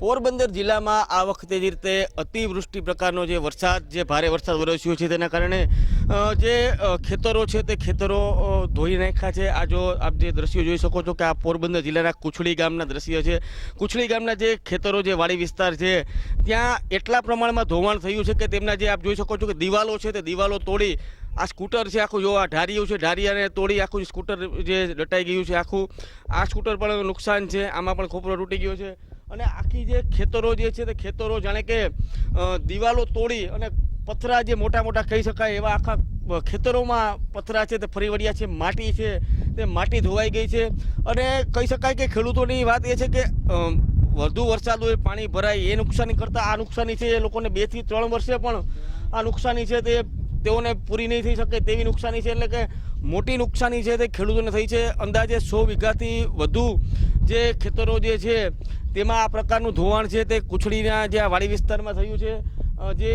પોરબંદર જિલ્લામાં આ વખતે જે રીતે અતિવૃષ્ટિ પ્રકારનો જે વરસાદ, જે ભારે વરસાદ વરસ્યો છે તેના કારણે જે ખેતરો છે તે ખેતરો ધોઈ નાખ્યા છે. આ જો આપ જે દ્રશ્યો જોઈ શકો છો કે આ પોરબંદર જિલ્લાના કુછડી ગામના દ્રશ્ય છે. કુછડી ગામના જે ખેતરો, જે વાડી વિસ્તાર છે, ત્યાં એટલા પ્રમાણમાં ધોવાણ થયું છે કે તેમના જે આપ જોઈ શકો છો કે દિવાલો છે તે દિવાલો તોડી આ સ્કૂટર છે આખું, જો આ ઢારિયું છે ઢારિયાને તોડી આખું સ્કૂટર જે દટાઈ ગયું છે આખું. આ સ્કૂટર પણ નુકસાન છે, આમાં પણ ખોપરો તૂટી ગયો છે. અને આખી જે ખેતરો જે છે તે ખેતરો જાણે કે દિવાલો તોડી અને પથરા જે મોટા મોટા કહી શકાય એવા આખા ખેતરોમાં પથરા છે તે ફરી વળ્યા છે, માટી છે તે માટી ધોવાઈ ગઈ છે. અને કહી શકાય કે ખેડૂતોની વાત એ છે કે વધુ વરસાદ હોય, પાણી ભરાય, એ નુકસાની કરતાં આ નુકસાની છે, એ લોકોને બેથી ત્રણ વર્ષે પણ આ નુકસાની છે તે તેઓને પૂરી નહીં થઈ શકે તેવી નુકસાની છે. એટલે કે મોટી નુકસાની છે તે ખેડૂતોને થઈ છે. અંદાજે સો વીઘાથી વધુ જે ખેતરો જે છે તેમાં આ પ્રકારનું ધોવાણ છે તે કુછડીના જે વાડી વિસ્તારમાં થયું છે જે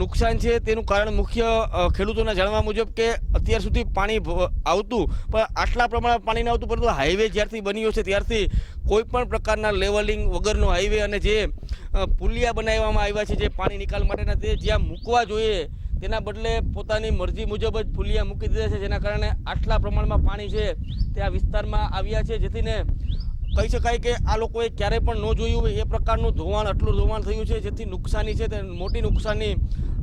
નુકસાન છે તેનું કારણ મુખ્ય ખેડૂતોના જાણવા મુજબ કે અત્યાર સુધી પાણી આવતું, પણ આટલા પ્રમાણમાં પાણી ન આવતું, પરંતુ હાઈવે જ્યારથી બન્યો છે ત્યારથી કોઈ પણ પ્રકારના લેવલિંગ વગરનો હાઈવે અને જે પુલિયા બનાવવામાં આવ્યા છે જે પાણી નિકાલ માટેના તે જ્યાં મૂકવા જોઈએ તેના બદલે પોતાની મરજી મુજબ જ પુલિયા મૂકી દીધા છે, જેના કારણે આટલા પ્રમાણમાં પાણી છે તે આ વિસ્તારમાં આવ્યા છે જેથી ને કહી શકાય કે આ લોકોએ ક્યારેય પણ ન જોયું હોય એ પ્રકારનું ધોવાણ, આટલું ધોવાણ થયું છે, જેથી નુકસાની છે તે મોટી નુકસાની.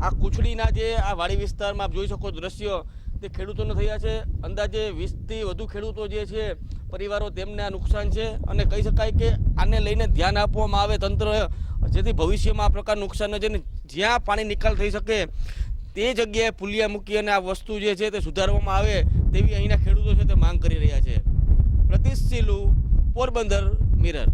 આ કુછડીના જે આ વાડી વિસ્તારમાં આપ જોઈ શકો દ્રશ્ય, તે ખેડૂતોને થયા છે. અંદાજે વીસથી વધુ ખેડૂતો જે છે, પરિવારો તેમને આ નુકસાન છે. અને કહી શકાય કે આને લઈને ધ્યાન આપવામાં આવે તંત્ર, જેથી ભવિષ્યમાં આ પ્રકાર નુકસાન ન ને જ્યાં પાણી નિકાલ થઈ શકે, તે જગ્યાએ પુલિયા મૂકી અને આ વસ્તુ જે છે તે સુધારવામાં આવે તેવી અહીંના ખેડૂતો છે તે માંગ કરી રહ્યા છે. પ્રતિશ પોરબંદર મિરર.